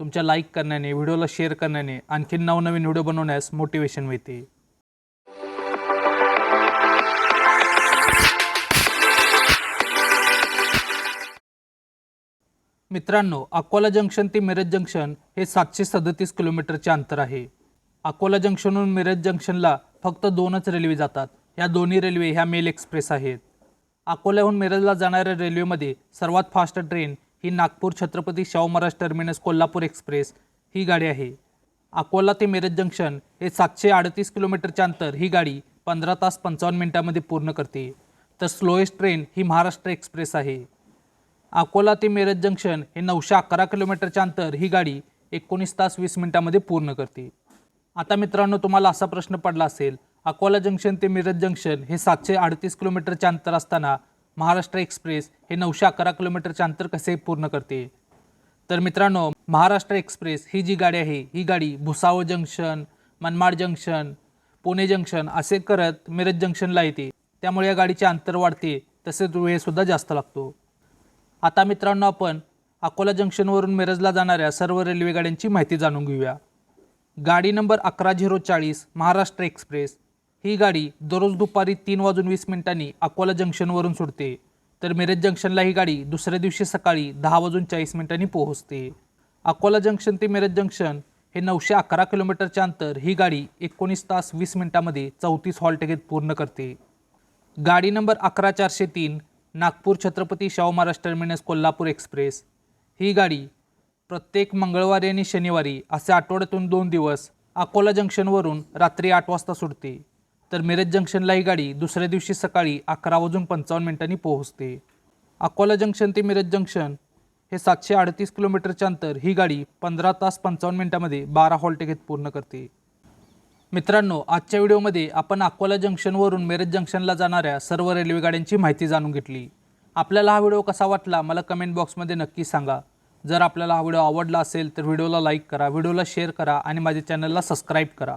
तुमच्या लाईक करण्याने व्हिडिओला शेअर करण्याने आणखी नवनवीन व्हिडिओ बनवण्यास मोटिवेशन मिळते. मित्रांनो अकोला जंक्शन ते मिरज जंक्शन हे सातशे सदतीस किलोमीटरचे अंतर आहे. अकोला जंक्शनहून मिरज जंक्शनला फक्त दोनच रेल्वे जातात. या दोन्ही रेल्वे ह्या मेल एक्सप्रेस आहेत. अकोल्याहून मिरजला जाणाऱ्या रेल्वेमध्ये सर्वात फास्ट ट्रेन ही नागपूर छत्रपती शाहू महाराज टर्मिनस कोल्हापूर एक्सप्रेस ही गाडी आहे. अकोला ते मिरज जंक्शन हे सातशे अडतीस किलोमीटरच्या अंतर ही गाडी पंधरा तास पंचावन्न मिनिटांमध्ये पूर्ण करते. तर स्लोएस्ट ट्रेन ही महाराष्ट्र एक्सप्रेस आहे. अकोला ते मिरज जंक्शन हे नऊशे अकरा किलोमीटरच्या अंतर ही गाडी एकोणीस तास वीस मिनिटांमध्ये पूर्ण करते. आता मित्रांनो तुम्हाला असा प्रश्न पडला असेल अकोला जंक्शन ते मिरज जंक्शन हे सातशे अडतीस किलोमीटरच्या अंतर असताना महाराष्ट्र एक्सप्रेस हे नऊशे अकरा किलोमीटरचे अंतर कसे पूर्ण करते? तर मित्रांनो महाराष्ट्र एक्सप्रेस ही जी गाडी आहे ही गाडी Bhusawal junction Manmad junction Pune junction असे करत मिरज जंक्शनला येते. त्यामुळे या गाडीचे अंतर वाढते तसेच वेळसुद्धा जास्त लागतो. आता मित्रांनो आपण अकोला जंक्शनवरून मिरजला जाणाऱ्या सर्व रेल्वे गाड्यांची माहिती जाणून घेऊया. गाडी नंबर अकरा झिरो चाळीस महाराष्ट्र एक्सप्रेस. ही गाडी दररोज दुपारी तीन वाजून वीस मिनिटांनी अकोला जंक्शनवरून सुटते. तर मिरज जंक्शनला ही गाडी दुसऱ्या दिवशी सकाळी दहा वाजून चाळीस मिनिटांनी पोहोचते. अकोला जंक्शन ते मिरज जंक्शन हे नऊशे अकरा किलोमीटरच्या अंतर ही गाडी एकोणीस तास वीस मिनिटांमध्ये चौतीस हॉल्ट घेत पूर्ण करते. गाडी नंबर अकरा चारशे तीन नागपूर छत्रपती शाहू महाराज टर्मिनस कोल्हापूर एक्सप्रेस. ही गाडी प्रत्येक मंगळवारी आणि शनिवारी असे आठवड्यातून दोन दिवस अकोला जंक्शनवरून रात्री आठ वाजता सुटते. तर मिरज जंक्शनला ही गाडी दुसऱ्या दिवशी सकाळी अकरा वाजून पंचावन्न मिनिटांनी पोहोचते. अकोला जंक्शन ते मिरज जंक्शन हे सातशे अडतीस किलोमीटरचे अंतर ही गाडी पंधरा तास पंचावन्न मिनिटामध्ये बारा हॉल्ट घेत पूर्ण करते. मित्रांनो आजच्या व्हिडिओमध्ये आपण अकोला जंक्शनवरून मिरज जंक्शनला जाणाऱ्या सर्व रेल्वे गाड्यांची माहिती जाणून घेतली. आपल्याला हा व्हिडिओ कसा वाटला मला कमेंट बॉक्समध्ये नक्की सांगा. जर आपल्याला हा व्हिडिओ आवडला असेल तर व्हिडिओला लाईक करा व्हिडिओला शेअर करा आणि माझ्या चॅनलला सबस्क्राईब करा.